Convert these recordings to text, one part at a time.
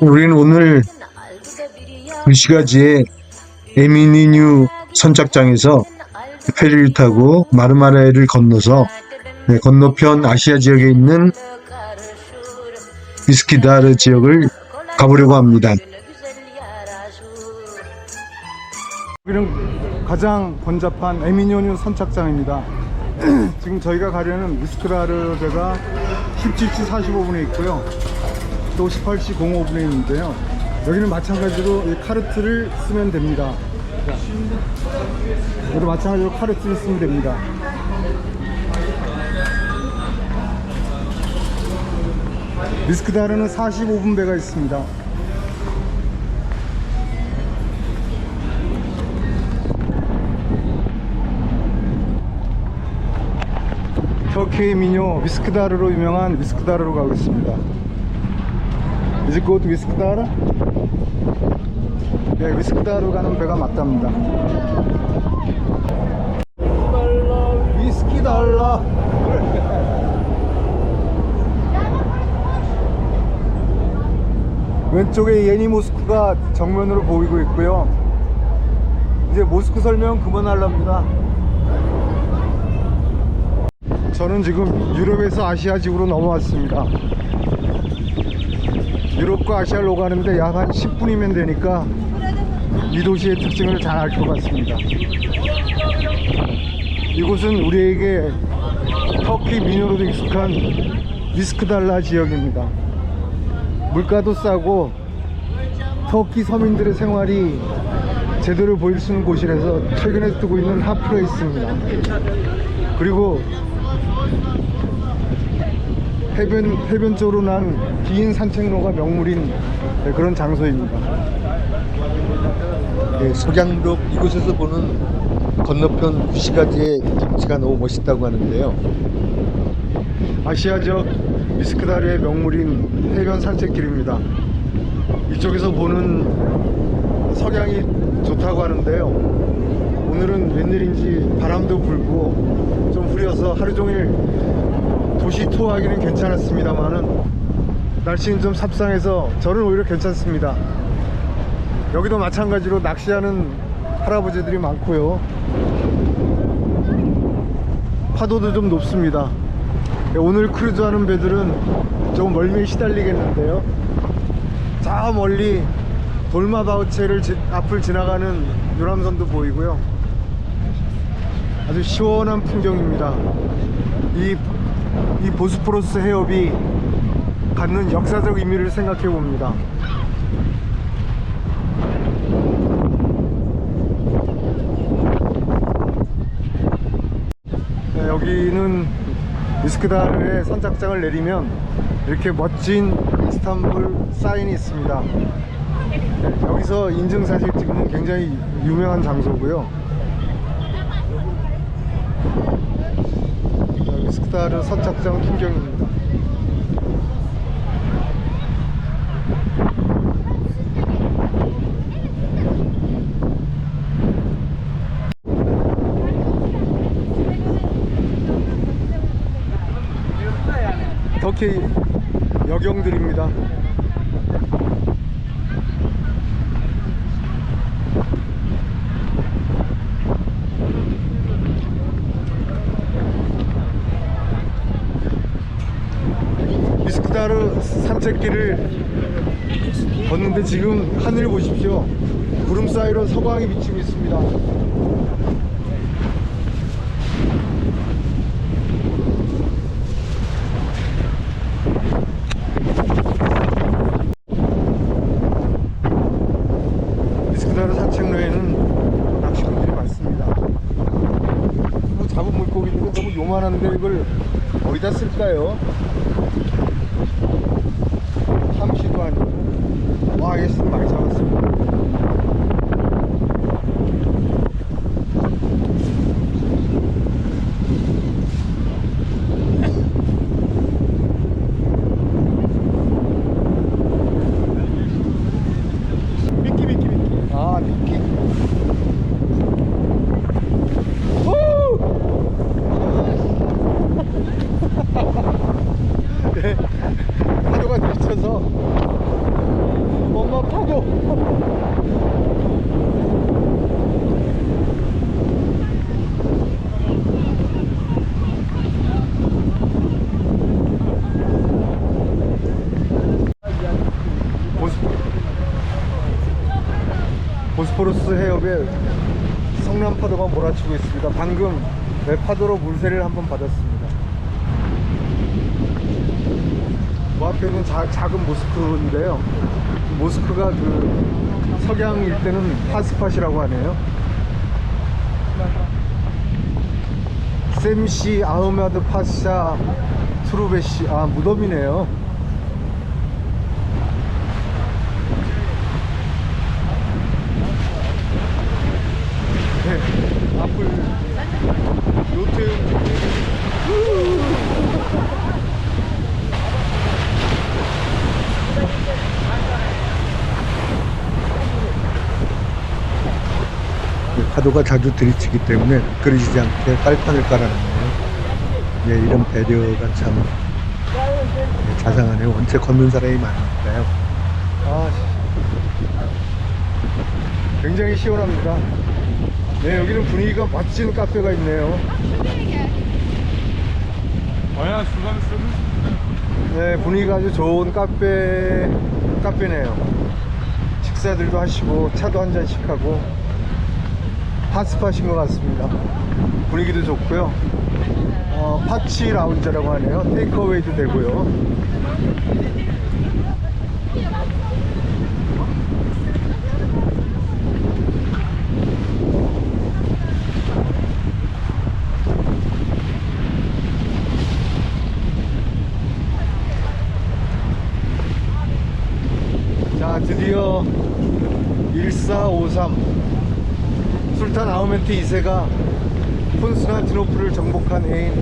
우리는 오늘 미시가지의 에미니뉴 선착장에서 페리를 타고 마르마라해를 건너서 네, 건너편 아시아 지역에 있는 비스키다르 지역을 가보려고 합니다. 여기는 가장 번잡한 에미니오뉴 선착장입니다. 지금 저희가 가려는 미스크라르 배가 17시 45분에 있고요. 또 18시 05분에 있는데요. 여기는 마찬가지로 이 카르트를 쓰면 됩니다. 자, 여기도 마찬가지로 카르트를 쓰면 됩니다. 미스크다르는 45분 배가 있습니다. 터키 미녀 위스크다르로 유명한 위스크다르로 가고 있습니다. Is it good 위스크다르? 네, 위스크다르 가는 배가 맞답니다. 위스키달라. 왼쪽에 예니 모스크가 정면으로 보이고 있고요. 이제 모스크 설명 그만하랍니다. 저는 지금 유럽에서 아시아 지구로 넘어왔습니다. 유럽과 아시아를 오가는데 약 한 10분이면 되니까 이 도시의 특징을 잘 알 것 같습니다. 이곳은 우리에게 터키 민요로도 익숙한 미스크달라 지역입니다. 물가도 싸고 터키 서민들의 생활이 제대로 보일 수 있는 곳이라서 최근에 뜨고 있는 핫플레이스입니다. 그리고 해변, 해변 쪽으로 난 긴 산책로가 명물인 네, 그런 장소입니다. 네, 석양록 이곳에서 보는 건너편 구시가지의 경치가 너무 멋있다고 하는데요. 아시아 지역 미스크다르의 명물인 해변 산책길입니다. 이쪽에서 보는 석양이 좋다고 하는데요. 오늘은 웬일인지 바람도 불고 좀 흐려서 하루 종일 도시 투어하기는 괜찮았습니다만은 날씨는 좀 삽상해서 저는 오히려 괜찮습니다. 여기도 마찬가지로 낚시하는 할아버지들이 많고요. 파도도 좀 높습니다. 네, 오늘 크루즈하는 배들은 조금 멀미에 시달리겠는데요. 저 멀리 돌마바우체를 지- 앞을 지나가는 유람선도 보이고요. 아주 시원한 풍경입니다. 이, 이 보스포러스 해협이 갖는 역사적 의미를 생각해 봅니다. 네, 여기는 미스크다르의 선착장을 내리면 이렇게 멋진 이스탄불 사인이 있습니다. 네, 여기서 인증사실 찍는 굉장히 유명한 장소고요. 자, 미스크다르 선착장 풍경입니다. 터키 여경들입니다. 미스크다르 산책길을 걷는데 지금 하늘 보십시오. 구름 사이로 서광이 비치고 있습니다. 미스크다르 산책로에는 낚시꾼들이 많습니다. 뭐 잡은 물고기들은 너무 요만한데 이걸 어디다 쓸까요? 아니고 와 많이 잡았습니다. 미끼 미끼 미끼 아 미끼 후! 네, 파도가 미쳐서 보스포러스 해협에 성남 파도가 몰아치고 있습니다. 방금 네, 파도로 물세를 한번 받았습니다. 그 앞에는 자- 작은 모스크인데요. 모스크가 그 석양 일대는 파스팟이라고 하네요. 셈시 아흐마드 파샤 투르베시 아 무덤이네요. 네, 앞을 요트 파 도가 자주 들이치기 때문에 미끄러지지 않게 깔판을 깔아놨네요. 예, 이런 배려가 참 예, 자상하네요. 원체 걷는 사람이 많으니까요. 아, 굉장히 시원합니다. 네, 여기는 분위기가 멋진 카페가 있네요. 네, 분위기가 아주 좋은 카페, 카페네요. 식사들도 하시고, 차도 한 잔씩 하고, 핫스팟인 것 같습니다. 분위기도 좋고요. 어, 파치 라운지라고 하네요. 테이크어웨이도 되고요. 자 드디어 1453 술탄 아흐멘트 2세가 콘스탄티노플을 정복한 해인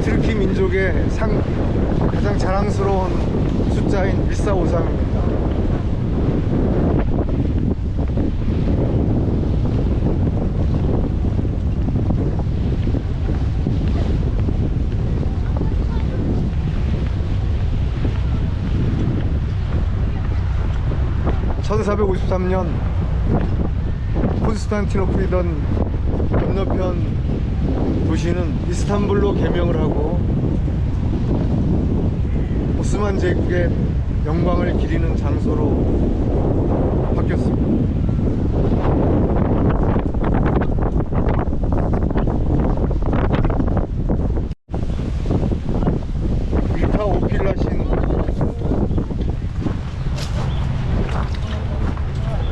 트르키 민족의 상, 가장 자랑스러운 숫자인 1453입니다. (1453년) 콘스탄티노플이던 건너편 도시는 이스탄불로 개명을 하고 오스만 제국의 영광을 기리는 장소로 바뀌었습니다.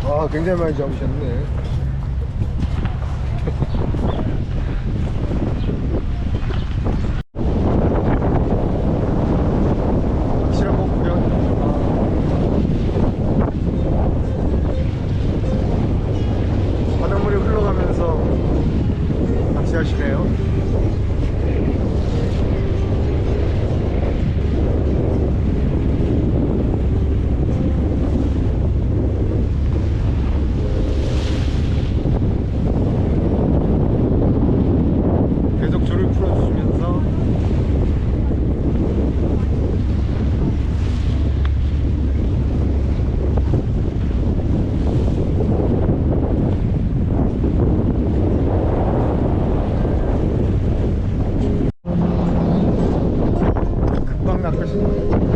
아 굉장히 많이 잡으셨네 확실한 거 구경 아. 바닷물이 흘러가면서 낚시 하시네요 계속 줄을 풀어주시면서 금방 낚으시네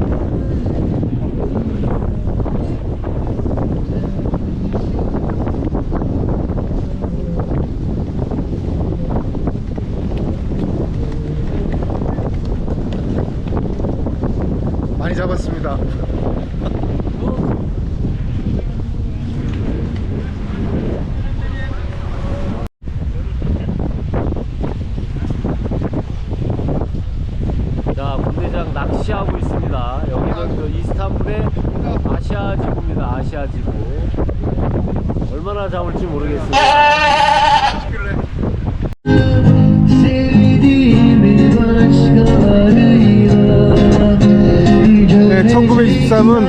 잡았습니다. akşamın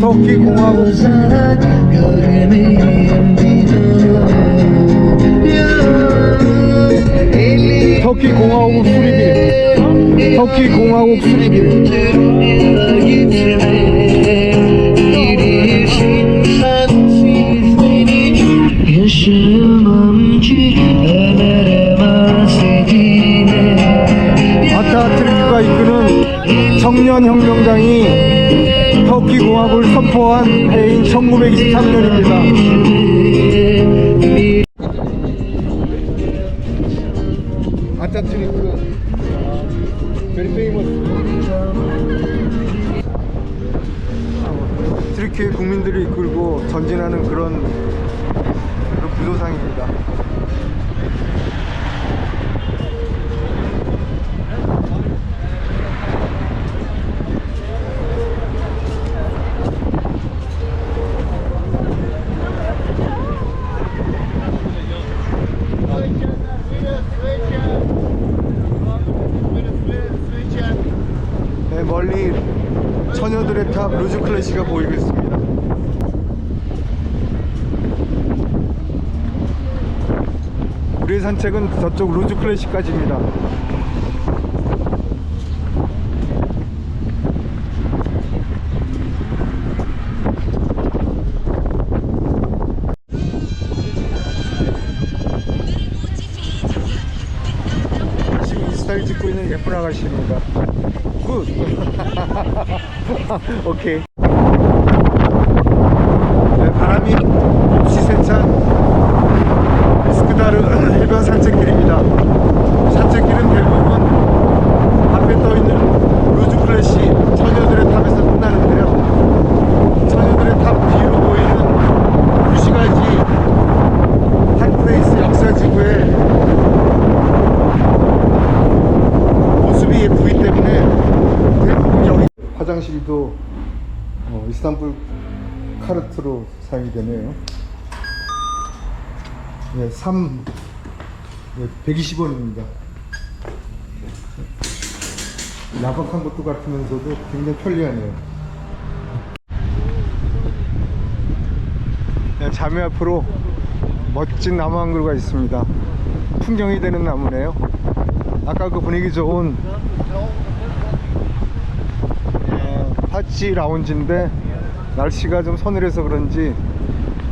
Toki kumalı Toki kumalı usulü bir Toki kumalı usulü bir 청년 혁명당이 터키 공화국을 선포한 해인 1923년입니다. 멀리 처녀들의 탑 루즈 클래시가 보이고 있습니다. 우리의 산책은 저쪽 루즈 클래시까지입니다. 스타일 찍고 있는 예쁜 아가씨입니다. 굿. 오케이. 네, 바람이 없이 세찬 스크다르 해변 산책길입니다. 산책길은 대부분 앞에 떠 있는 루즈 플래시 처녀들의 탑에서 끝나는데요. 처녀들의 탑 뒤로 보이는 구시가지 핫플레이스 역사지구에 모습이 예쁘기 때문에 여기 화장실도 어, 이스탄불 카르트로 사용이 되네요. 네, 3 네, 120원입니다. 야박한 것도 같으면서도 굉장히 편리하네요. 네, 자매 앞으로 멋진 나무 한 그루가 있습니다. 풍경이 되는 나무네요. 아까 그 분위기 좋은 어, 파치 라운지인데 날씨가 좀 서늘해서 그런지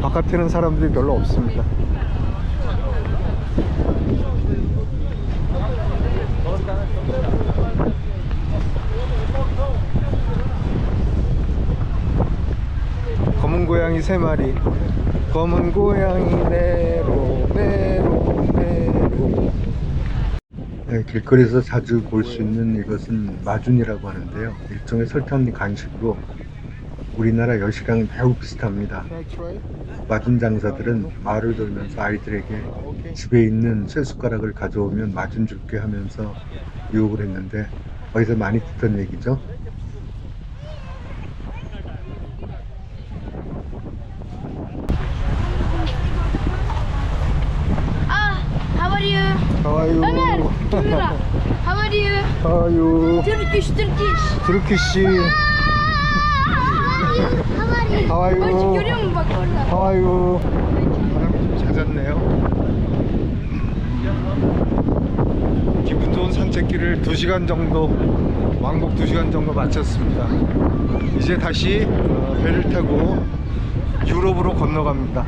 바깥에는 사람들이 별로 없습니다. 검은 고양이 세 마리. 검은 고양이 네로 네로. 네, 길거리에서 자주 볼 수 있는 이것은 마준이라고 하는데요. 일종의 설탕 간식으로 우리나라 여시랑 매우 비슷합니다. 마준 장사들은 마을을 돌면서 아이들에게 집에 있는 쇠숟가락을 가져오면 마준 줄게 하면서 유혹을 했는데 어디서 많이 듣던 얘기죠. Ah, how are you? 아유, Ömer, Kübra. How are you? 아유, Turkish, Turkish. 드루키씨, How are you? Bak görüyor musun bak orada? 아유. 바람이 좀 잦았네요. 기분 좋은 산책길을 2시간 정도, 왕복 2시간 정도 마쳤습니다. 이제 다시 어, 배를 타고 유럽으로 건너갑니다.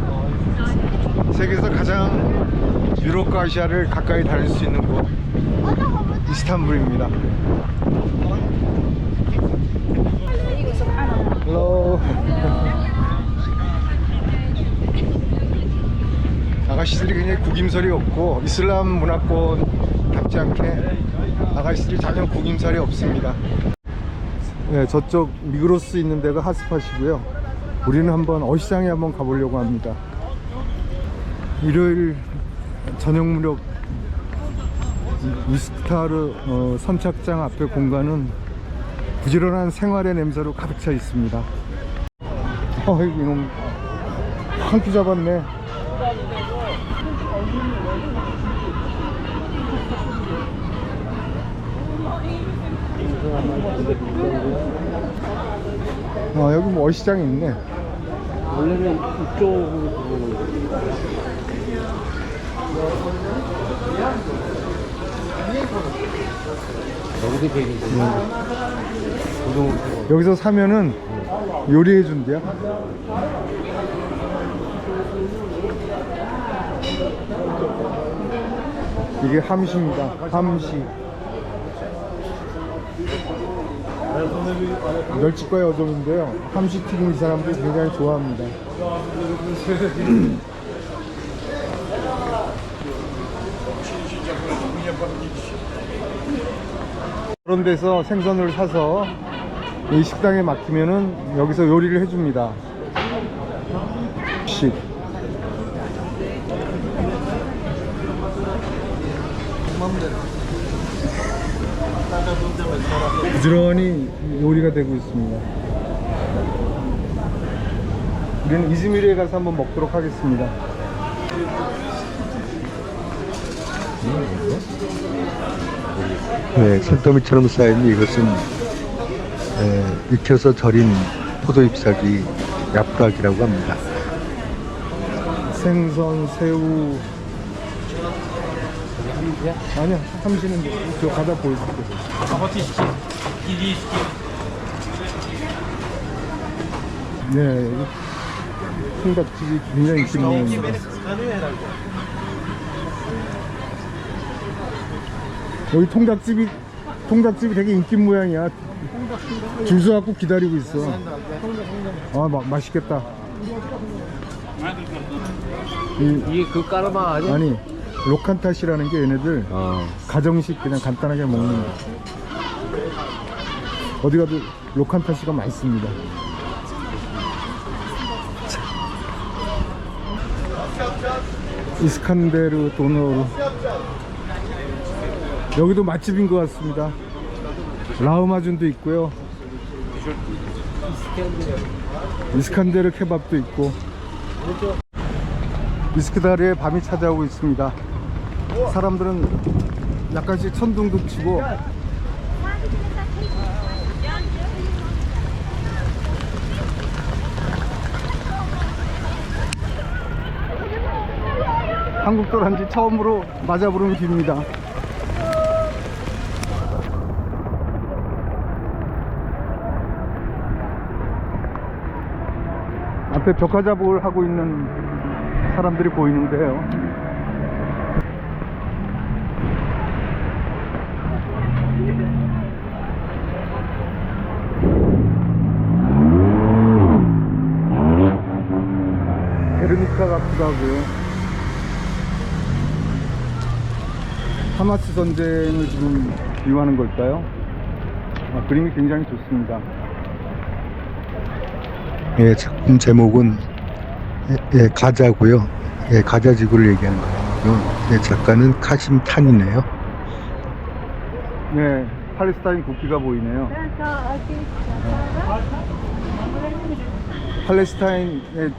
세계에서 가장 유럽과 아시아를 가까이 다닐 수 있는 곳, 이스탄불입니다. 헬로. 아가씨들이 굉장히 구김살이 없고 이슬람 문화권 답지 않게 아가씨들이 전혀 구김살이 없습니다. 네, 저쪽 미그로스 있는 데가 핫스팟이고요. 우리는 한번 어시장에 한번 가보려고 합니다. 일요일 저녁 무렵 위스타르 어, 선착장 앞에 공간은 부지런한 생활의 냄새로 가득 차 있습니다. 어이구 이놈 한끼 잡았네. 아 여기 뭐 어시장이 있네. 원래는 이쪽으로 들어오는 거 도 베리지. 여기서 사면은 요리해 준대요. 이게 함시입니다. 함시. 멸치과의 어종인데요. 함식튀김 이 사람들이 굉장히 좋아합니다. 그런 데서 생선을 사서 이 식당에 맡기면은 여기서 요리를 해줍니다. 식. 부지런히 요리가 되고 있습니다. 우리는 이즈미르에 가서 한번 먹도록 하겠습니다. 네, 산더미처럼 쌓인 이것은 에, 익혀서 절인 포도 잎사귀 얍각이라고 합니다. 생선, 새우. 아니야, 삼시는 저 가다 보여줄게. 네, 이거 통닭집이 굉장히 인기 모양입니다. 여기 통닭집이 통닭집이 되게 인기 모양이야. 줄 서갖고 기다리고 있어. 아, 마, 맛있겠다. 이, 이게 그 까르마 아니야? 아니 로칸탓이라는 게 얘네들 어. 가정식 그냥 간단하게 먹는 거. 어디 가도 로칸타시가 맛있습니다. 이스칸데르 도너르 여기도 맛집인 것 같습니다. 라우마준도 있고요. 이스칸데르 케밥도 있고 이스크다르에 밤이 찾아오고 있습니다. 사람들은 약간씩 천둥도 치고 한국 돌한지 처음으로 맞아 부르는 길입니다. 앞에 벽화 작업을 하고 있는 사람들이 보이는데요. 게르니카 같기도 하고요. 하마스 전쟁을 지금 비유하는 걸까요? 아, 그림이 굉장히 좋습니다. 예, 작품 제목은 예, 예, 가자고요. 예, 가자 지구를 얘기하는 거예요. 예, 작가는 카심 탄이네요. 네, 팔레스타인 국기가 보이네요. 팔레스타인의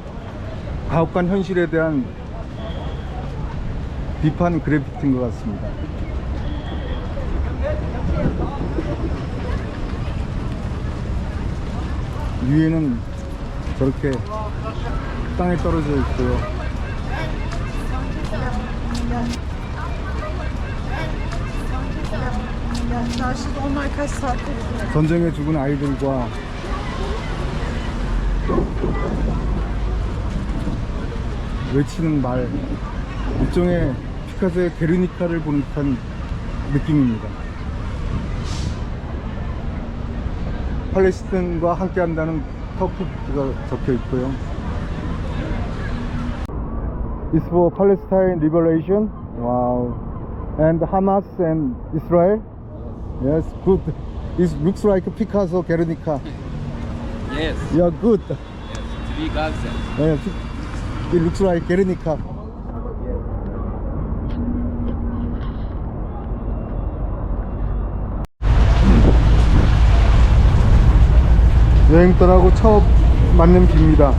가혹한 현실에 대한 비판 그래피티인 것 같습니다. 위에는 저렇게 땅에 떨어져 있고요. 전쟁에 죽은 아이들과 외치는 말 일종의 피카소의 게르니카를 보는 듯한 느낌입니다. 팔레스틴과 함께한다는 터키가 적혀 있고요. It's for Palestine liberation. Wow. And Hamas and Israel. Yes, good. It looks like Picasso Guernica. Yes. Yeah, good. Three Gaza. Yeah, it looks like Guernica. 여행 떠나고 처음 맞는 비입니다.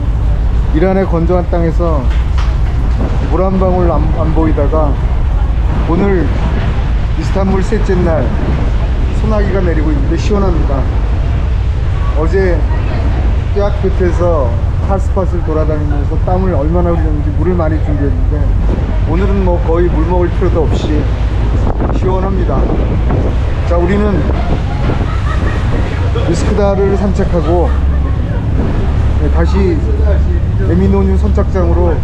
이란의 건조한 땅에서 물 한 방울 안, 안 보이다가 오늘 이스탄불 셋째 날 소나기가 내리고 있는데 시원합니다. 어제 뼈 끝에서 핫스팟을 돌아다니면서 땀을 얼마나 흘렸는지 물을 많이 준비했는데 오늘은 뭐 거의 물 먹을 필요도 없이 시원합니다. 자, 우리는 미스크다를 산책하고 네, 다시 에미노뉴 선착장으로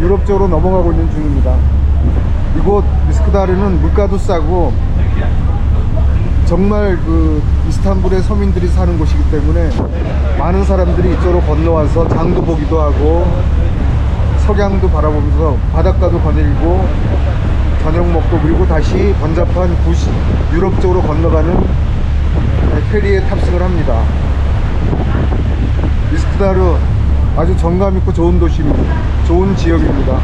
유럽 쪽으로 넘어가고 있는 중입니다. 이곳 미스크다르는 물가도 싸고 정말 그 이스탄불의 서민들이 사는 곳이기 때문에 많은 사람들이 이쪽으로 건너와서 장도 보기도 하고 석양도 바라보면서 바닷가도 거닐고 저녁 먹고 그리고 다시 번잡한 구시 유럽 쪽으로 건너가는 페리에 탑승을 합니다. 이스크다르 아주 정감 있고 좋은 도시입니다. 좋은 지역입니다.